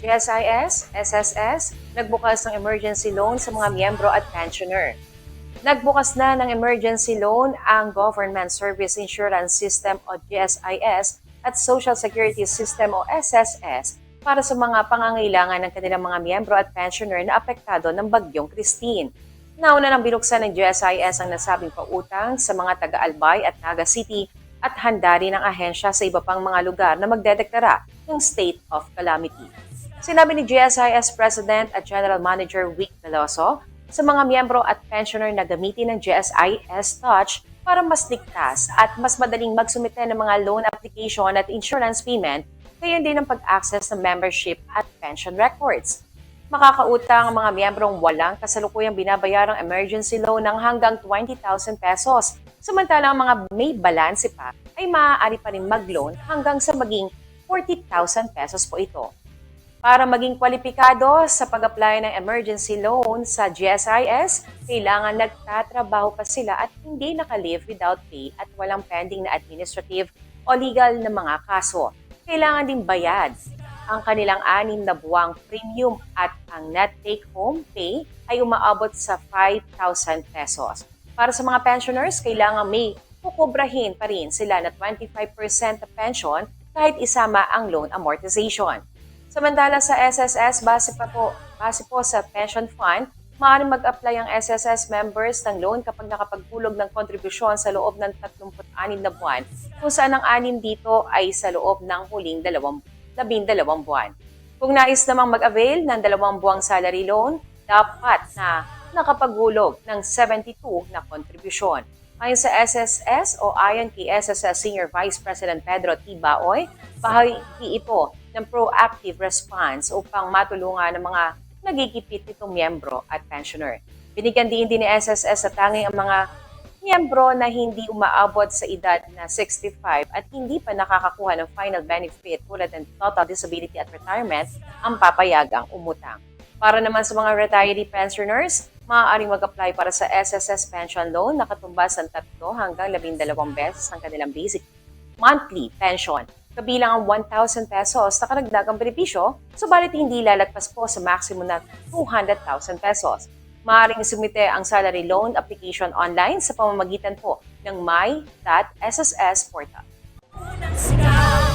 GSIS, SSS, nagbukas ng emergency loan sa mga miyembro at pensioner. Nagbukas na ng emergency loan ang Government Service Insurance System o GSIS at Social Security System o SSS para sa mga pangangailangan ng kanilang mga miyembro at pensioner na apektado ng bagyong Christine. Nauna nang binuksan ng GSIS ang nasabing pautang sa mga taga-Albay at Naga City at handa rin ang ahensya sa iba pang mga lugar na magdedeklara ng state of calamity. Sinabi ni GSIS President at General Manager Vic Veloso sa mga miyembro at pensioner na gamitin ng GSIS Touch para mas ligtas at mas madaling magsumite ng mga loan application at insurance payment, gayon din ang pag-access ng membership at pension records. Makakautang ang mga miyembrong walang kasalukuyang binabayarang emergency loan ng hanggang 20,000 pesos. Samantalang ang mga may balanse pa ay maaari pa rin mag-loan hanggang sa maging 40,000 pesos po ito. Para maging kwalipikado sa pag-apply ng emergency loan sa GSIS, kailangan nagtatrabaho pa sila at hindi nakalive without pay at walang pending na administrative o legal na mga kaso. Kailangan din bayad ang kanilang anim na buwang premium at ang net take-home pay ay umaabot sa 5,000 pesos. Para sa mga pensioners, kailangan may kukubrahin pa rin sila na 25% na pension kahit isama ang loan amortization. Samantala sa SSS, base pa po, base po sa pension fund, maaaring mag-apply ang SSS members ng loan kapag nakapagpulog ng kontribusyon sa loob ng 36 na buwan, kung saan ang anim dito ay sa loob ng huling dalawang, labing dalawang buwan. Kung nais namang mag-avail ng dalawang buwang salary loan, dapat na nakapaghulog ng 72 na kontribusyon. Ayon sa SSS o ayon kay SSS Senior Vice President Pedro T. Baoy, bahagi ito ng proactive response upang matulungan ng mga nagigipit nitong miyembro at pensioner. Binigyan din din ni SSS sa tanging ang mga miyembro na hindi umaabot sa edad na 65 at hindi pa nakakakuha ng final benefit tulad ng total disability at retirement ang papayagang umutang. Para naman sa mga retiree pensioners, maaaring mag-apply para sa SSS pension loan na katumbas ng 3 hanggang 12 beses ang kanilang basic monthly pension. Kabilang ang 1,000 pesos na karagdagang benepisyo, subalit hindi lalagpas po sa maximum na 200,000 pesos. Maaaring sumite ang salary loan application online sa pamamagitan po ng my.sss portal.